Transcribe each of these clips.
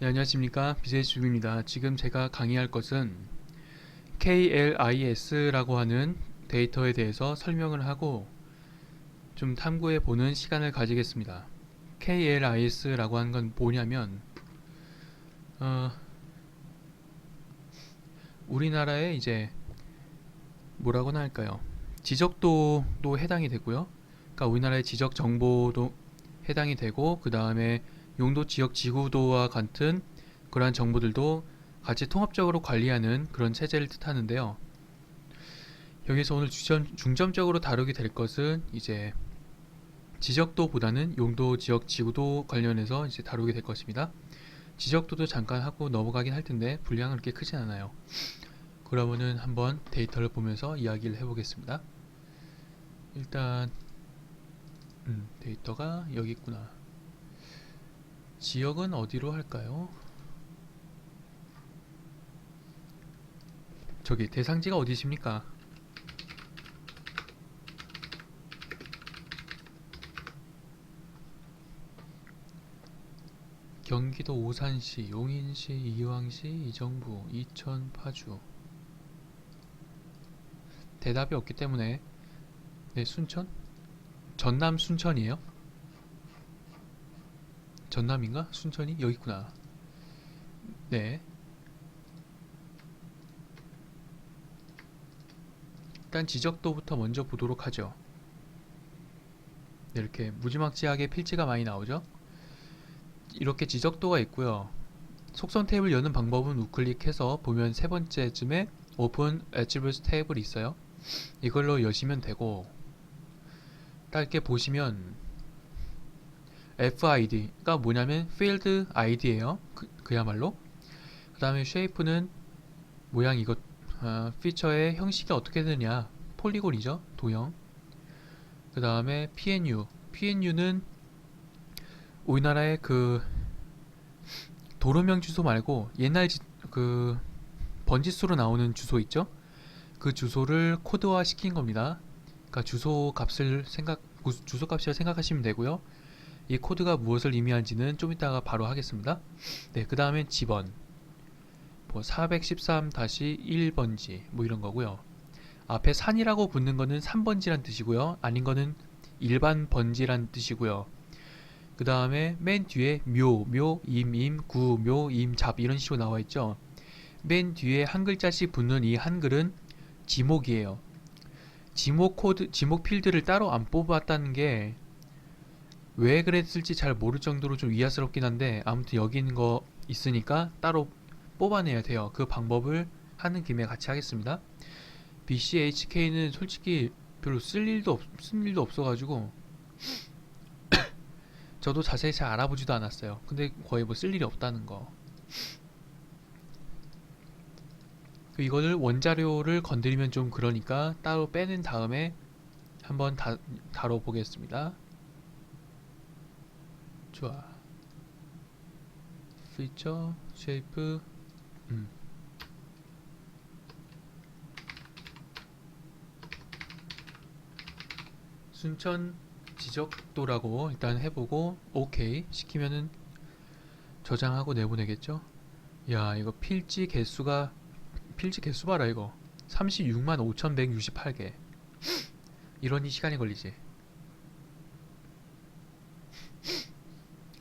네, 안녕하십니까 BJ주입니다. 지금 제가 강의할 것은 KLIS라고 하는 데이터에 대해서 설명을 하고 좀 탐구해 보는 시간을 가지겠습니다. KLIS라고 하는 건 뭐냐면 어, 우리나라에 이제 뭐라고나 할까요? 지적도도 해당이 되고요. 그러니까 우리나라의 지적 정보도 해당이 되고 그 다음에 용도 지역 지구도와 같은 그러한 정보들도 같이 통합적으로 관리하는 그런 체제를 뜻하는데요. 여기서 오늘 주점, 중점 적으로 다루게 될 것은 이제 지적도보다는 용도 지역 지구도 관련해서 이제 다루게 될 것입니다. 지적도도 잠깐 하고 넘어가긴 할 텐데 분량은 그렇게 크진 않아요. 그러면은 한번 데이터를 보면서 이야기를 해보겠습니다. 일단 음, 데이터가 여기 있구나. 지역은 어디로 할까요? 저기 대상지가 어디십니까? 경기도 오산시, 용인시, 이왕시, 이정부, 이천, 파주. 대답이 없기 때문에 네, 순천? 전남 순천이에요? 전남인가? 순천이? 여기 있구나. 네. 일단 지적도부터 먼저 보도록 하죠. 네, 이렇게 무지막지하게 필지가 많이 나오죠. 이렇게 지적도가 있고요. 속성 탭을 여는 방법은 우클릭해서 보면 세 번째쯤에 오픈 attributes 탭을 있어요. 이걸로 여시면 되고 딱 이렇게 보시면 FID가 뭐냐면 field ID예요. 그, 그야말로. 그 다음에 shape는 모양 이것 어, 피처의 형식이 어떻게 되느냐 폴리곤이죠 도형. 그 다음에 PNU PNU는 우리나라의 그 도로명 주소 말고 옛날 지, 그 번지수로 나오는 주소 있죠? 그 주소를 코드화 시킨 겁니다. 그러니까 주소 값을 생각 주소 값이라 생각하시면 되고요. 이 코드가 무엇을 의미하는지는 좀 이따가 바로 하겠습니다. 네, 그 다음엔 지번 뭐 413-1번지 뭐 이런 거고요. 앞에 산이라고 붙는 거는 3번지란 뜻이고요. 아닌 거는 일반 번지란 뜻이고요. 그 다음에 맨 뒤에 묘, 묘, 임, 임, 구, 묘, 임, 잡 이런 식으로 나와 있죠. 맨 뒤에 한 글자씩 붙는 이 한글은 지목이에요. 지목 코드, 지목 필드를 따로 안 뽑았다는 게 왜 그랬을지 잘 모를 정도로 좀 위화스럽긴 한데 아무튼 여기 있는 거 있으니까 따로 뽑아내야 돼요. 그 방법을 하는 김에 같이 하겠습니다. BCHK는 솔직히 별로 쓸 일도 없, 쓸 일도 없어가지고 저도 자세히 잘 알아보지도 않았어요. 근데 거의 뭐 쓸 일이 없다는 거. 그 이거를 원자료를 건드리면 좀 그러니까 따로 빼낸 다음에 한번 다, 다뤄보겠습니다. 좋아. 피처, 쉐이프, 음. 순천 지적도라고 일단 해보고 오케이 시키면은 저장하고 내보내겠죠? 야 이거 필지 개수가 필지 개수 봐라 이거 36만 5168개 이러니 시간이 걸리지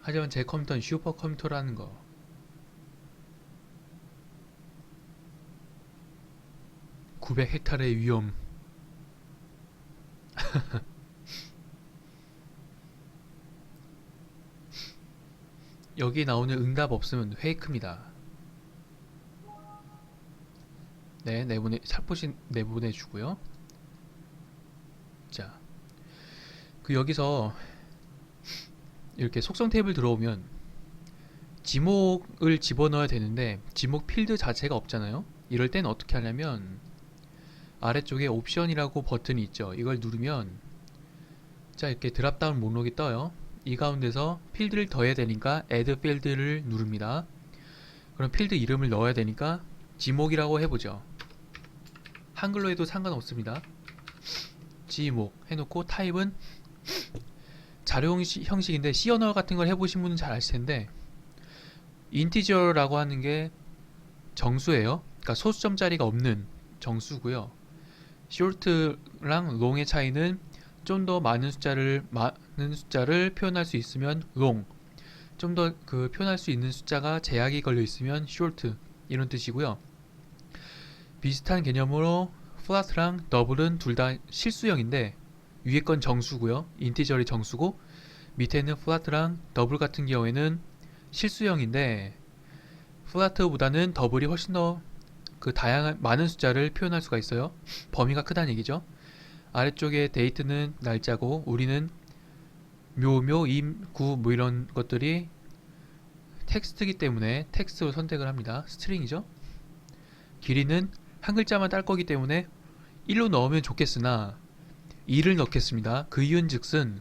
하지만 제 컴퓨터는 슈퍼컴퓨터라는 거 900헥타르의 위험 여기 나오는 응답 없으면 페이크입니다. 네, 내보내 살포시 내보내 주고요. 자, 그 여기서 이렇게 속성 탭을 들어오면 지목을 집어넣어야 되는데 지목 필드 자체가 없잖아요. 이럴 땐 어떻게 하냐면 아래쪽에 옵션이라고 버튼이 있죠. 이걸 누르면 자 이렇게 드랍다운 목록이 떠요. 이 가운데서 필드를 더해야 되니까 add 필드를 누릅니다. 그럼 필드 이름을 넣어야 되니까 지목이라고 해보죠. 한글로 해도 상관없습니다. 지목 해놓고 타입은 자료 형식, 형식인데 C 언어 같은 걸 해보신 분은 잘 아실 텐데 인티저라고 하는 게 정수예요. 그러니까 소수점짜리가 없는 정수고요. short랑 long의 차이는 좀 더 많은 숫자를 많은 숫자를 표현할 수 있으면 long, 좀 더 그 표현할 수 있는 숫자가 제약이 걸려 있으면 short 이런 뜻이고요. 비슷한 개념으로 flat랑 double은 둘 다 실수형인데 위에 건 정수고요. 인티저이 정수고 밑에는 flat랑 double 같은 경우에는 실수형인데 플라트보다는 더블이 훨씬 더 그 다양한 많은 숫자를 표현할 수가 있어요. 범위가 크다는 얘기죠. 아래쪽에 데이트는 날짜고 우리는 묘, 묘, 임, 구 뭐 이런 것들이 텍스트이기 때문에 텍스트로 선택을 합니다. 스트링이죠. 길이는 한 글자만 딸 거기 때문에 1로 넣으면 좋겠으나 2를 넣겠습니다. 그 이유는 즉슨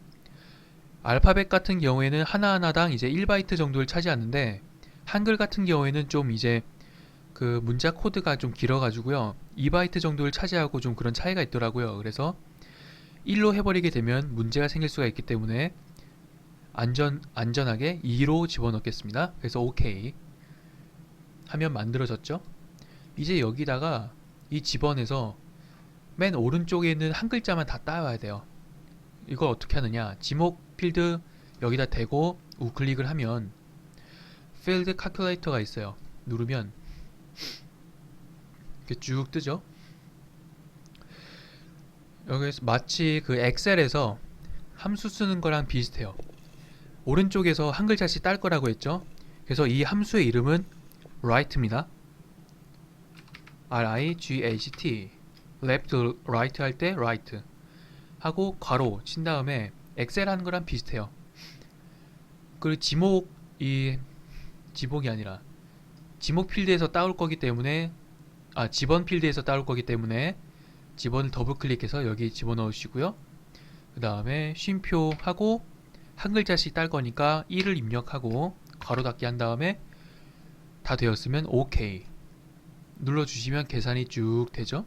알파벳 같은 경우에는 하나하나당 이제 1바이트 정도를 차지하는데 한글 같은 경우에는 좀 이제 그 문자 코드가 좀 길어가지고요. 2바이트 정도를 차지하고 좀 그런 차이가 있더라고요. 그래서 1로 해버리게 되면 문제가 생길 수가 있기 때문에 안전, 안전하게 2로 집어넣겠습니다. 그래서 OK 하면 만들어졌죠. 이제 여기다가 이 집어내서 맨 오른쪽에 있는 한 글자만 다 따와야 돼요. 이걸 어떻게 하느냐. 지목 필드 여기다 대고 우클릭을 하면 필드 칼큘레이터가 있어요. 누르면 이렇게 쭉 뜨죠. 여기서 마치 그 엑셀에서 함수 쓰는 거랑 비슷해요. 오른쪽에서 한 글자씩 딸 거라고 했죠. 그래서 이 함수의 이름은 right입니다. R-I-G-H-T left, right 할 때 right 하고 괄호 친 다음에 엑셀 하는 거랑 비슷해요. 그리고 지목 이 지목이 아니라 지목 필드에서 따올 거기 때문에 아 지번 필드에서 따올 거기 때문에 지번을 더블 클릭해서 여기 집어넣으시고요. 그 다음에 쉼표 하고 한 글자씩 딸 거니까 1을 입력하고 괄호 닫기 한 다음에 다 되었으면 OK 눌러주시면 계산이 쭉 되죠.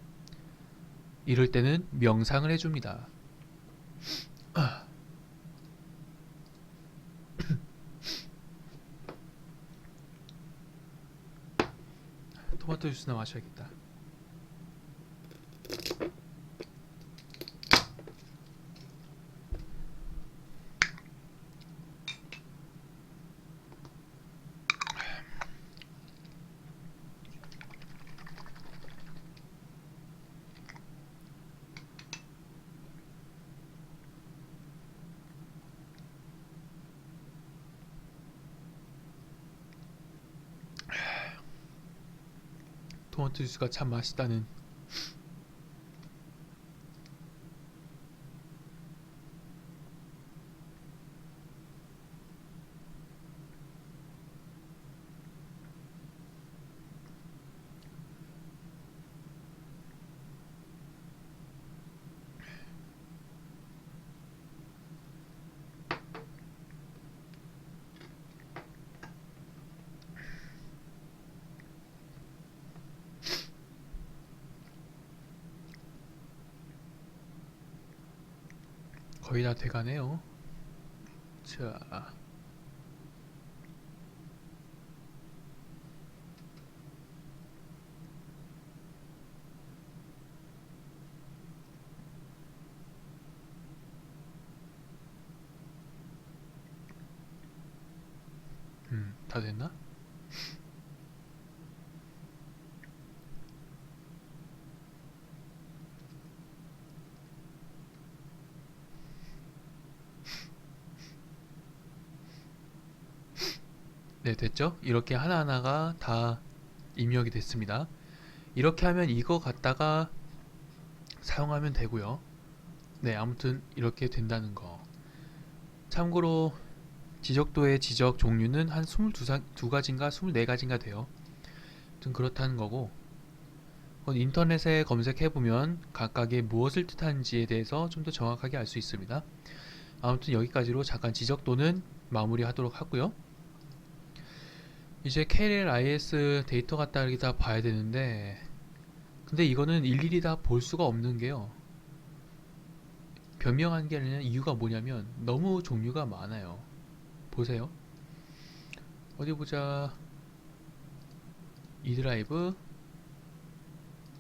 이럴 때는 명상을 해줍니다. 토마토 주스나 마셔야겠다. 토마토 주스가 참 맛있다는 거의 다 돼가네요. 자, 음, 다 됐나? 네, 됐죠? 이렇게 하나하나가 다 입력이 됐습니다. 이렇게 하면 이거 갖다가 사용하면 되고요. 네, 아무튼 이렇게 된다는 거. 참고로 지적도의 지적 종류는 한 22사, 두 가지인가 24가지인가 돼요. 좀 그렇다는 거고. 인터넷에 검색해 보면 각각의 무엇을 뜻하는지에 대해서 좀 더 정확하게 알 수 있습니다. 아무튼 여기까지로 잠깐 지적도는 마무리하도록 하고요. 이제 KLIS 데이터 갖다 여기다 봐야 되는데 근데 이거는 일일이 다 볼 수가 없는 게요 변명한 게 아니라 이유가 뭐냐면 너무 종류가 많아요 보세요 어디 보자 이 드라이브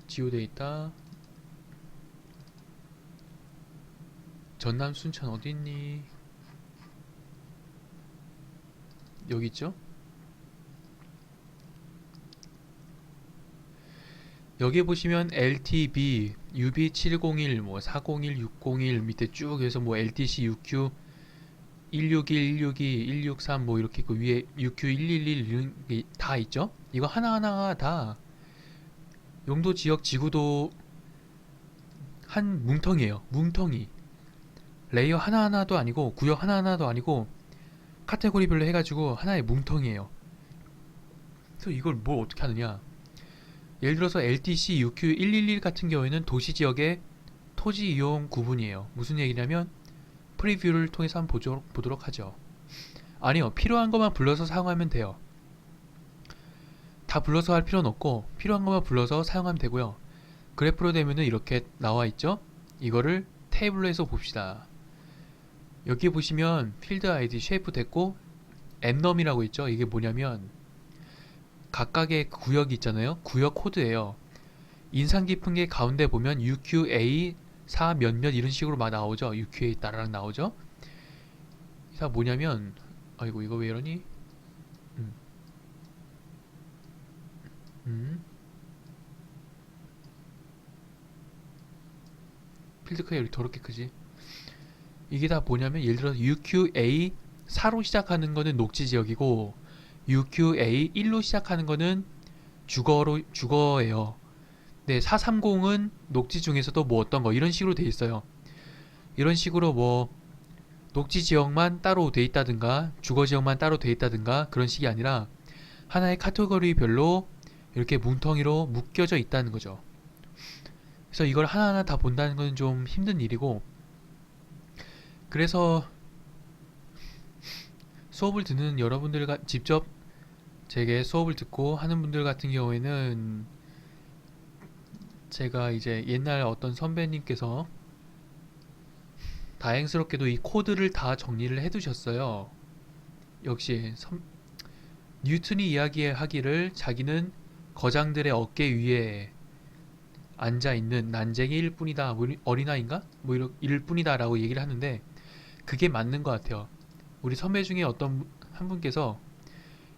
지오 데이터 전남 순천 어디 있니? 여기 있죠? 여기 보시면 LTB, UB701, 뭐 401, 601 밑에 쭉 해서 뭐 LTC, UQ 161, 162, 163 뭐 이렇게 있고 위에 UQ 111 이런 게다 있죠? 이거 하나하나가 다 용도 지역 지구도 한 뭉텅이에요. 뭉텅이. 레이어 하나하나도 아니고 구역 하나하나도 아니고 카테고리별로 해가지고 하나의 뭉텅이에요. 그래서 이걸 뭘 어떻게 하느냐? 예를 들어서 LTC UQ111 같은 경우에는 도시 지역의 토지 이용 구분이에요. 무슨 얘기냐면 프리뷰를 통해서 한번 보죠, 보도록 하죠. 아니요, 필요한 것만 불러서 사용하면 돼요. 다 불러서 할 필요는 없고 필요한 것만 불러서 사용하면 되고요. 그래프로 되면은 이렇게 나와 있죠. 이거를 테이블로 해서 봅시다. 여기 보시면 필드 아이디 쉐이프 됐고 엠넘이라고 있죠. 이게 뭐냐면 각각의 구역이 있잖아요. 구역 코드예요. 인상 깊은 게 가운데 보면 UQA 4 몇몇 이런 식으로 막 나오죠. UQA 따라락 나오죠. 다 뭐냐면 아이고 이거 왜 이러니? 음. 음. 필드 크기가 더럽게 크지? 이게 다 뭐냐면 예를 들어서 UQA 4로 시작하는 거는 녹지 지역이고 UQA 1로 시작하는 거는 주거로 주거예요. 네, 430은 녹지 중에서도 뭐 어떤 거 이런 식으로 돼 있어요. 이런 식으로 뭐 녹지 지역만 따로 돼 있다든가 주거 지역만 따로 돼 있다든가 그런 식이 아니라 하나의 카테고리별로 이렇게 뭉텅이로 묶여져 있다는 거죠. 그래서 이걸 하나하나 다 본다는 건 좀 힘든 일이고 그래서 수업을 듣는 여러분들 과 직접 제게 수업을 듣고 하는 분들 같은 경우에는 제가 이제 옛날 어떤 선배님께서 다행스럽게도 이 코드를 다 정리를 해두셨어요. 역시 선- 뉴턴이 이야기하기를 자기는 거장들의 어깨 위에 앉아 있는 난쟁이일 뿐이다. 뭐 이런- 어린아이인가? 뭐 이럴 일 뿐이다라고 얘기를 하는데 그게 맞는 것 같아요. 우리 선배 중에 어떤 분- 한 분께서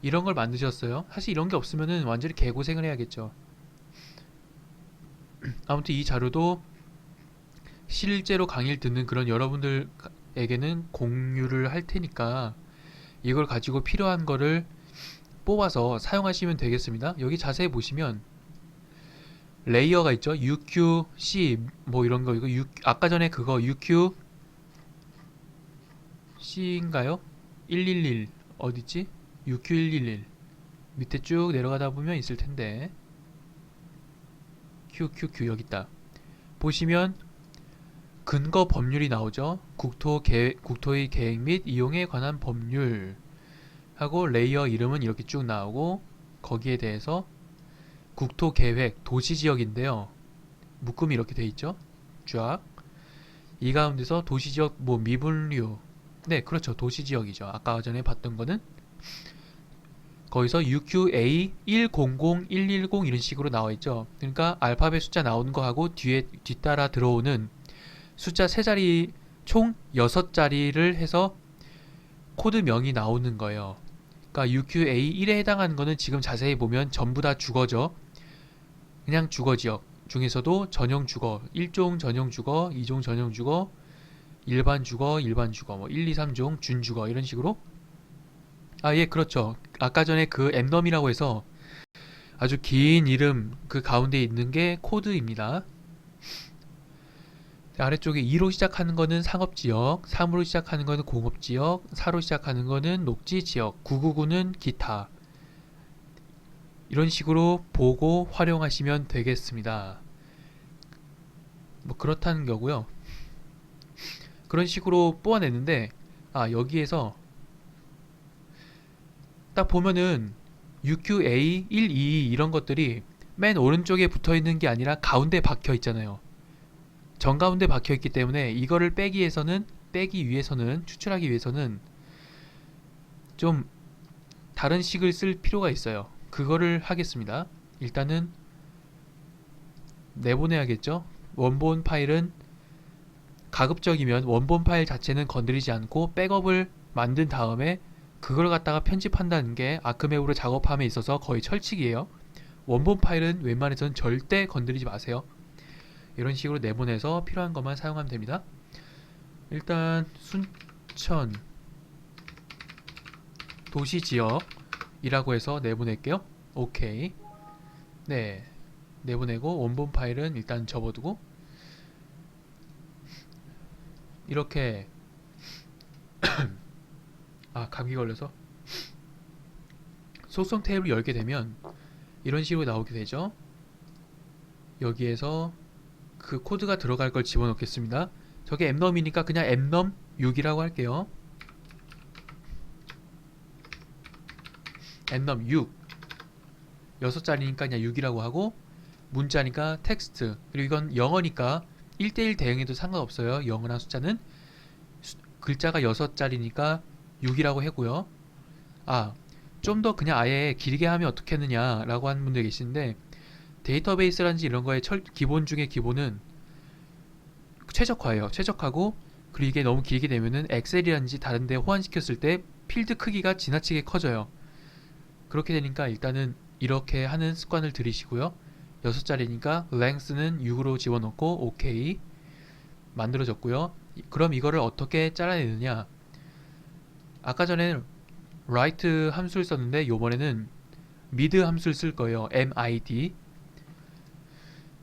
이런 걸 만드셨어요. 사실 이런 게 없으면은 완전히 개고생을 해야겠죠. 아무튼 이 자료도 실제로 강의를 듣는 그런 여러분들에게는 공유를 할 테니까 이걸 가지고 필요한 거를 뽑아서 사용하시면 되겠습니다. 여기 자세히 보시면 레이어가 있죠. UQC 뭐 이런 거 이거 U, 아까 전에 그거 UQ C인가요? 111 어디지? UQ111 밑에 쭉 내려가다 보면 있을 텐데 QQQ 여기 있다. 보시면 근거 법률이 나오죠. 국토 계획, 국토의 계획 및 이용에 관한 법률 하고 레이어 이름은 이렇게 쭉 나오고 거기에 대해서 국토 계획 도시 지역인데요. 묶음이 이렇게 돼 있죠. 쫙. 이 가운데서 도시 지역 뭐 미분류 네, 그렇죠. 도시 지역이죠. 아까 전에 봤던 거는 거기서 UQA 100, 110 이런 식으로 나와 있죠. 그러니까 알파벳 숫자 나오는 거 하고 뒤에 뒤따라 들어오는 숫자 세 자리 총 6자리를 해서 코드명이 나오는 거예요. 그러니까 UQA 1에 해당하는 거는 지금 자세히 보면 전부 다 주거죠. 그냥 주거 지역 중에서도 전용 주거, 1종 전용 주거, 2종 전용 주거, 일반 주거, 일반 주거, 뭐 1, 2, 3종 준 주거 이런 식으로 아, 예, 그렇죠. 아까 전에 그 엠넘이라고 해서 아주 긴 이름 그 가운데 있는 게 코드입니다. 아래쪽에 2로 시작하는 거는 상업지역, 3으로 시작하는 거는 공업지역, 4로 시작하는 거는 녹지지역, 999는 기타. 이런 식으로 보고 활용하시면 되겠습니다. 뭐 그렇다는 거고요. 그런 식으로 뽑아냈는데 아 여기에서 딱 보면은 UQA 1, 2 이런 것들이 맨 오른쪽에 붙어 있는 게 아니라 가운데 박혀 있잖아요. 정가운데 박혀 있기 때문에 이거를 빼기 위해서는 빼기 위해서는 추출하기 위해서는 좀 다른 식을 쓸 필요가 있어요. 그거를 하겠습니다. 일단은 내보내야겠죠. 원본 파일은 가급적이면 원본 파일 자체는 건드리지 않고 백업을 만든 다음에 그걸 갖다가 편집한다는 게 아크메우로 작업함에 있어서 거의 철칙이에요. 원본 파일은 웬만해서는 절대 건드리지 마세요. 이런 식으로 내보내서 필요한 것만 사용하면 됩니다. 일단 순천 도시 지역이라고 해서 내보낼게요. 오케이. 네. 내보내고 원본 파일은 일단 접어두고 이렇게 아 감기 걸려서 속성 탭을 열게 되면 이런 식으로 나오게 되죠. 여기에서 그 코드가 들어갈 걸 집어넣겠습니다. 저게 엠넘이니까 그냥 엠넘 6이라고 할게요. 엠넘 6 6자리니까 그냥 6이라고 하고 문자니까 텍스트 그리고 이건 영어니까 1대1 대응해도 상관없어요. 영어나 숫자는 수- 글자가 6자리니까 6이라고 하고요. 아, 좀 더 그냥 아예 길게 하면 어떻겠느냐 라고 하는 분들 계시는데 데이터베이스라든지 이런 거의 철, 기본 중에 기본은 최적화예요. 최적화고 그리고 이게 너무 길게 되면은 엑셀이라든지 다른 데 호환시켰을 때 필드 크기가 지나치게 커져요. 그렇게 되니까 일단은 이렇게 하는 습관을 들이시고요. 6자리니까 length는 6으로 집어넣고 오케이 만들어졌고요. 이- 그럼 이거를 어떻게 잘라내느냐? 아까 전에 write 함수를 썼는데 요번에는 mid 함수를 쓸 거예요. mid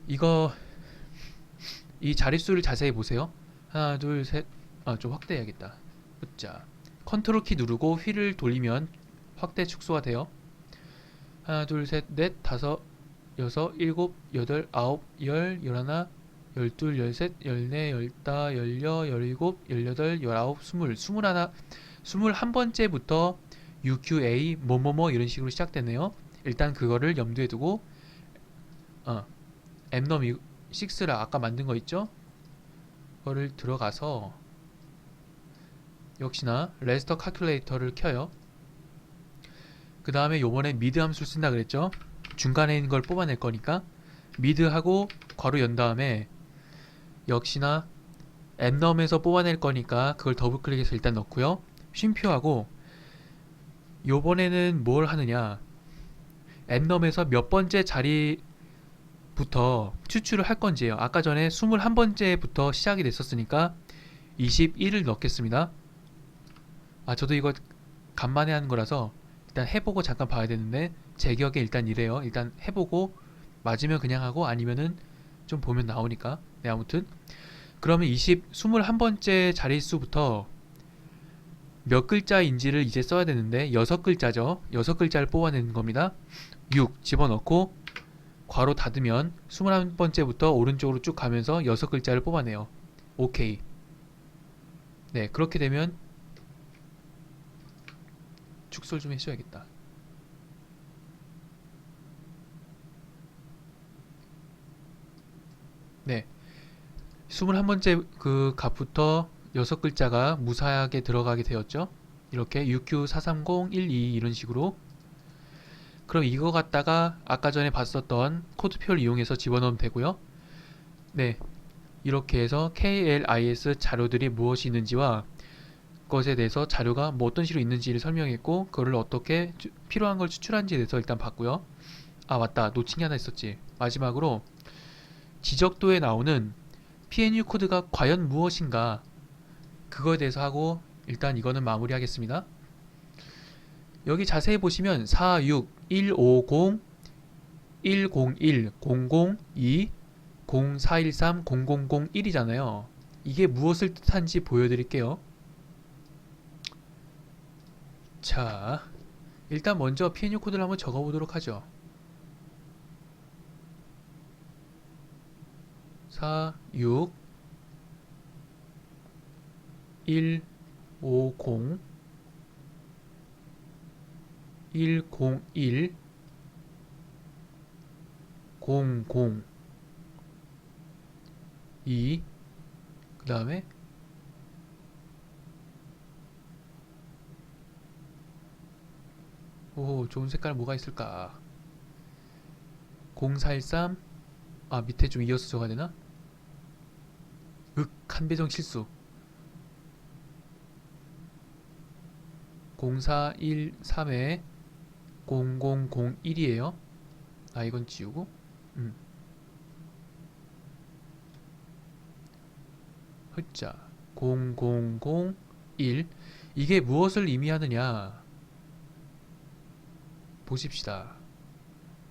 이거 이 자릿수를 자세히 보세요. 하나, 둘, 셋. 아, 좀 확대해야겠다. 자, 컨트롤 키 누르고 휠을 돌리면 확대 축소가 돼요. 하나, 둘, 셋, 넷, 다섯, 여섯, 일곱, 여덟, 아홉, 열, 열하나, 열둘, 열셋, 열네, 열다, 열여, 열일곱, 열여덟, 열아홉, 스물, 스물하나, 스물한 번째부터 UQA 뭐뭐뭐 이런 식으로 시작되네요. 일단 그거를 염두에 두고 어, 엠넘 6를 아까 만든 거 있죠? 그거를 들어가서 역시나 레스터 카큘레이터를 켜요. 그 다음에 요번에 미드 함수를 쓴다 그랬죠? 중간에 있는 걸 뽑아낼 거니까 미드하고 괄호 연 다음에 역시나 엠넘에서 뽑아낼 거니까 그걸 더블 클릭해서 일단 넣고요. 쉼표하고 요번에는 뭘 하느냐 엠넘에서 몇 번째 자리부터 추출을 할 건지예요. 아까 전에 21번째부터 시작이 됐었으니까 21을 넣겠습니다. 아 저도 이거 간만에 하는 거라서 일단 해보고 잠깐 봐야 되는데 제 기억에 일단 이래요. 일단 해보고 맞으면 그냥 하고 아니면은 좀 보면 나오니까 네 아무튼 그러면 20 21번째 자릿수부터 몇 글자인지를 이제 써야 되는데 여섯 글자죠. 여섯 글자를 뽑아내는 겁니다. 6 집어넣고 괄호 닫으면 21번째부터 오른쪽으로 쭉 가면서 여섯 글자를 뽑아내요. 오케이. 네, 그렇게 되면 축소를 좀 해줘야겠다. 네. 21번째 그 값부터 여섯 글자가 무사하게 들어가게 되었죠. 이렇게 UQ43012 이런 식으로 그럼 이거 갖다가 아까 전에 봤었던 코드표를 이용해서 집어넣으면 되고요. 네. 이렇게 해서 KLIS 자료들이 무엇이 있는지와 것에 대해서 자료가 뭐 어떤 식으로 있는지를 설명했고 그거를 어떻게 추- 필요한 걸 추출한지에 대해서 일단 봤고요. 아 맞다 놓친 게 하나 있었지. 마지막으로 지적도에 나오는 PNU 코드가 과연 무엇인가 그거에 대해서 하고 일단 이거는 마무리하겠습니다. 여기 자세히 보시면 46, 150, 101, 002, 0413, 0001이잖아요. 이게 무엇을 뜻한지 보여드릴게요. 자, 일단 먼저 PNU 코드를 한번 적어보도록 하죠. 4, 6, 1, 5, 0, 1, 0, 1, 0, 0, 2, 그 다음에 오, 좋은 색깔 뭐가 있을까? 0413 아 밑에 좀 이어서 적어야 되나? 윽 한배정 실수 0413에 0001이에요. 아 이건 지우고? 음. 흑자. 0001 이게 무엇을 의미하느냐? 보십시다.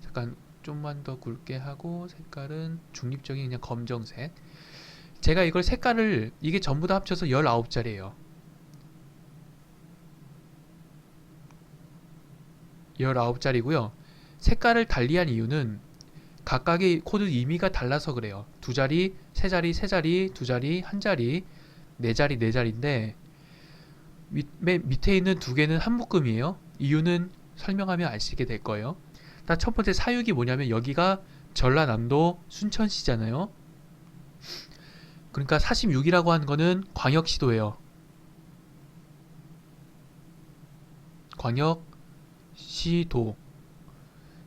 잠깐 좀만 더 굵게 하고 색깔은 중립적인 그냥 검정색. 제가 이걸 색깔을 이게 전부 다 합쳐서 19자리예요 19자리고요 색깔을 달리한 이유는 각각의 코드 의미가 달라서 그래요 두 자리, 세 자리, 세 자리, 두 자리, 한 자리 네 자리, 네 자리인데 밑, 맨 밑에 있는 두 개는 한 묶음이에요 이유는 설명하면 아시게 될 거예요 일단 첫 번째 사육이 뭐냐면 여기가 전라남도 순천시잖아요. 그러니까 46이라고 하는 거는 광역시도예요. 광역 시도.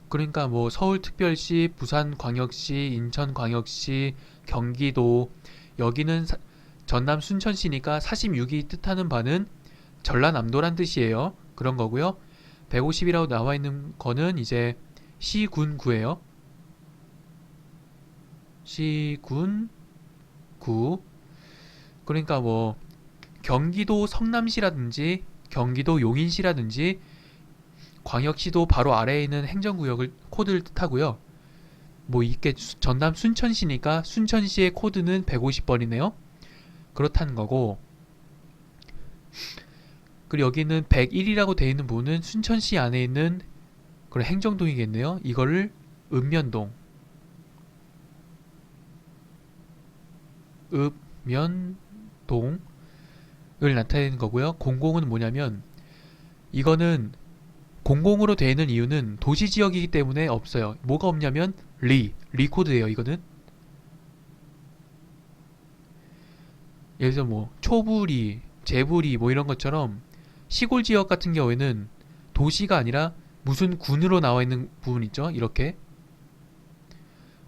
그러니까 뭐 서울특별시, 부산광역시, 인천광역시, 경기도 여기는 사- 전남 순천시니까 46이 뜻하는 바는 전라남도란 뜻이에요. 그런 거고요. 150이라고 나와 있는 거는 이제 시군구예요. 시군구. 그러니까 뭐 경기도 성남시라든지 경기도 용인시라든지 광역시도 바로 아래에 있는 행정구역을 코드를 뜻하고요. 뭐 이게 수- 전남 순천시니까 순천시의 코드는 150번이네요. 그렇다는 거고. 그리고 여기는 101이라고 되어 있는 부분은 순천시 안에 있는 그런 행정동이겠네요. 이거를 읍면동. 읍면동을 나타내는 거고요. 공공은 뭐냐면 이거는 공공으로 되어 있는 이유는 도시 지역이기 때문에 없어요. 뭐가 없냐면 리, 리 코드예요. 이거는 예를 들어 뭐 초부리, 재부리 뭐 이런 것처럼 시골 지역 같은 경우에는 도시가 아니라 무슨 군으로 나와 있는 부분 있죠? 이렇게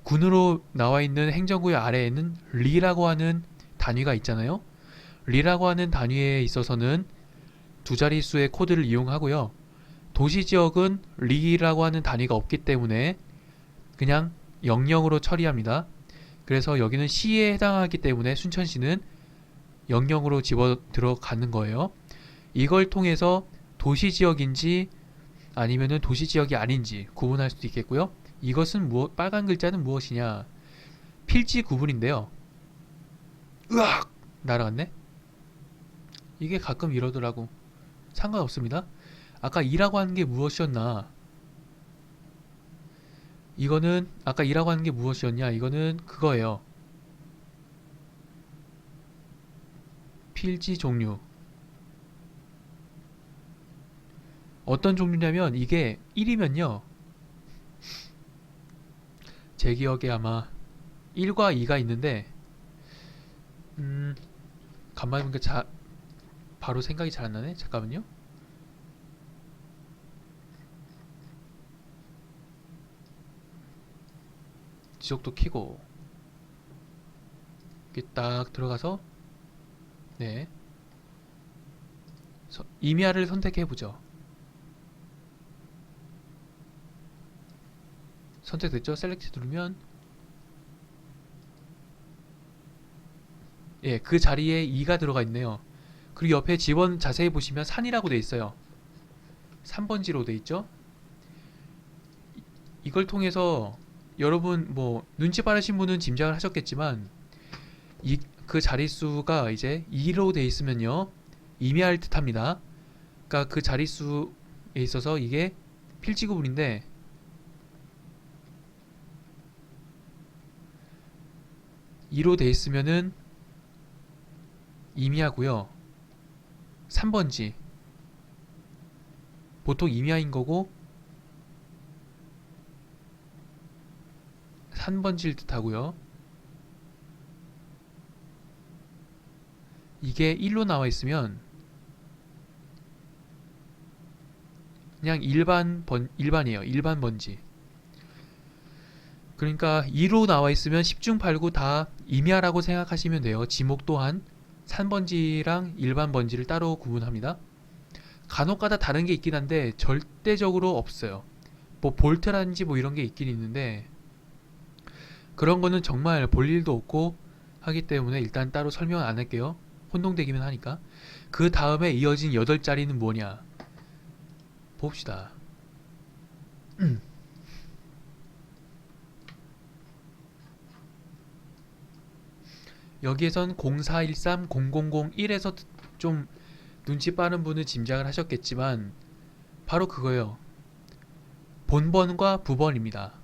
군으로 나와 있는 행정구역 아래에는 리라고 하는 단위가 있잖아요. 리라고 하는 단위에 있어서는 두 자릿수의 코드를 이용하고요. 도시 지역은 리라고 하는 단위가 없기 때문에 그냥 00으로 처리합니다. 그래서 여기는 시에 해당하기 때문에 순천시는 00으로 집어 들어가는 거예요. 이걸 통해서 도시 지역인지 아니면은 도시 지역이 아닌지 구분할 수도 있겠고요. 이것은 무엇, 빨간 글자는 무엇이냐? 필지 구분인데요. 으악! 날아갔네? 이게 가끔 이러더라고. 상관없습니다. 아까 2라고 하는 게 무엇이었나? 이거는 아까 2라고 하는 게 무엇이었냐? 이거는 그거예요. 필지 종류. 어떤 종류냐면 이게 1이면요. 제 기억에 아마 1과 2가 있는데 음 간만에 보니까 자, 바로 생각이 잘 안 나네. 잠깐만요. 지속도 키고 이렇게 딱 들어가서 네 서- 임야를 선택해 보죠. 선택됐죠? 셀렉트 누르면 예, 그 자리에 2가 들어가 있네요. 그리고 옆에 지원 자세히 보시면 산이라고 돼 있어요. 3번지로 돼 있죠? 이- 이걸 통해서 여러분 뭐 눈치 빠르신 분은 짐작을 하셨겠지만 이 그 자릿수가 이제 2로 돼 있으면요. 임야를 뜻합니다. 그러니까 그 자릿수에 있어서 이게 필지 구분인데 이로돼 있으면은 임야고요. 3번지 보통 임야인 거고 3번지를 뜻하고요. 이게 1로 나와 있으면 그냥 일반 번 일반이에요. 일반 번지. 그러니까 2로 나와 있으면 10중 8구 다 임야라고 생각하시면 돼요. 지목 또한 산번지랑 일반 번지를 따로 구분합니다. 간혹가다 다른 게 있긴 한데 절대적으로 없어요. 뭐 볼트라든지 뭐 이런 게 있긴 있는데 그런 거는 정말 볼 일도 없고 하기 때문에 일단 따로 설명은 안 할게요. 혼동되기만 하니까. 그 다음에 이어진 여덟 자리는 뭐냐? 봅시다. 여기에선 0413 0001에서 좀 눈치 빠른 분은 짐작을 하셨겠지만 바로 그거예요. 본번과 부번입니다.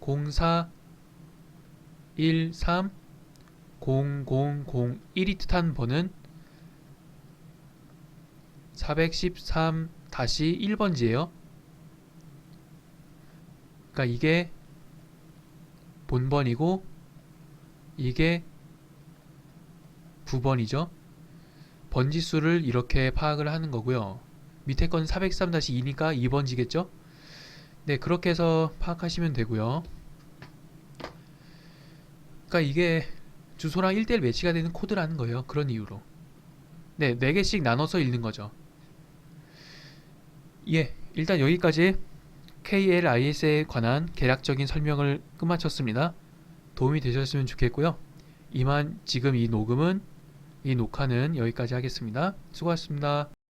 0413 0001이 뜻한 번은 413-1번지예요. 그러니까 이게 본번이고 이게 부번이죠. 번지수를 이렇게 파악을 하는 거고요. 밑에 건 403-2니까 2번지겠죠? 네, 그렇게 해서 파악하시면 되고요. 그러니까 이게 주소랑 1대1 매치가 되는 코드라는 거예요. 그런 이유로. 네, 4개씩 나눠서 읽는 거죠. 예, 일단 여기까지 KLIS에 관한 개략적인 설명을 끝마쳤습니다. 도움이 되셨으면 좋겠고요. 이만 지금 이 녹음은 이 녹화는 여기까지 하겠습니다. 수고하셨습니다.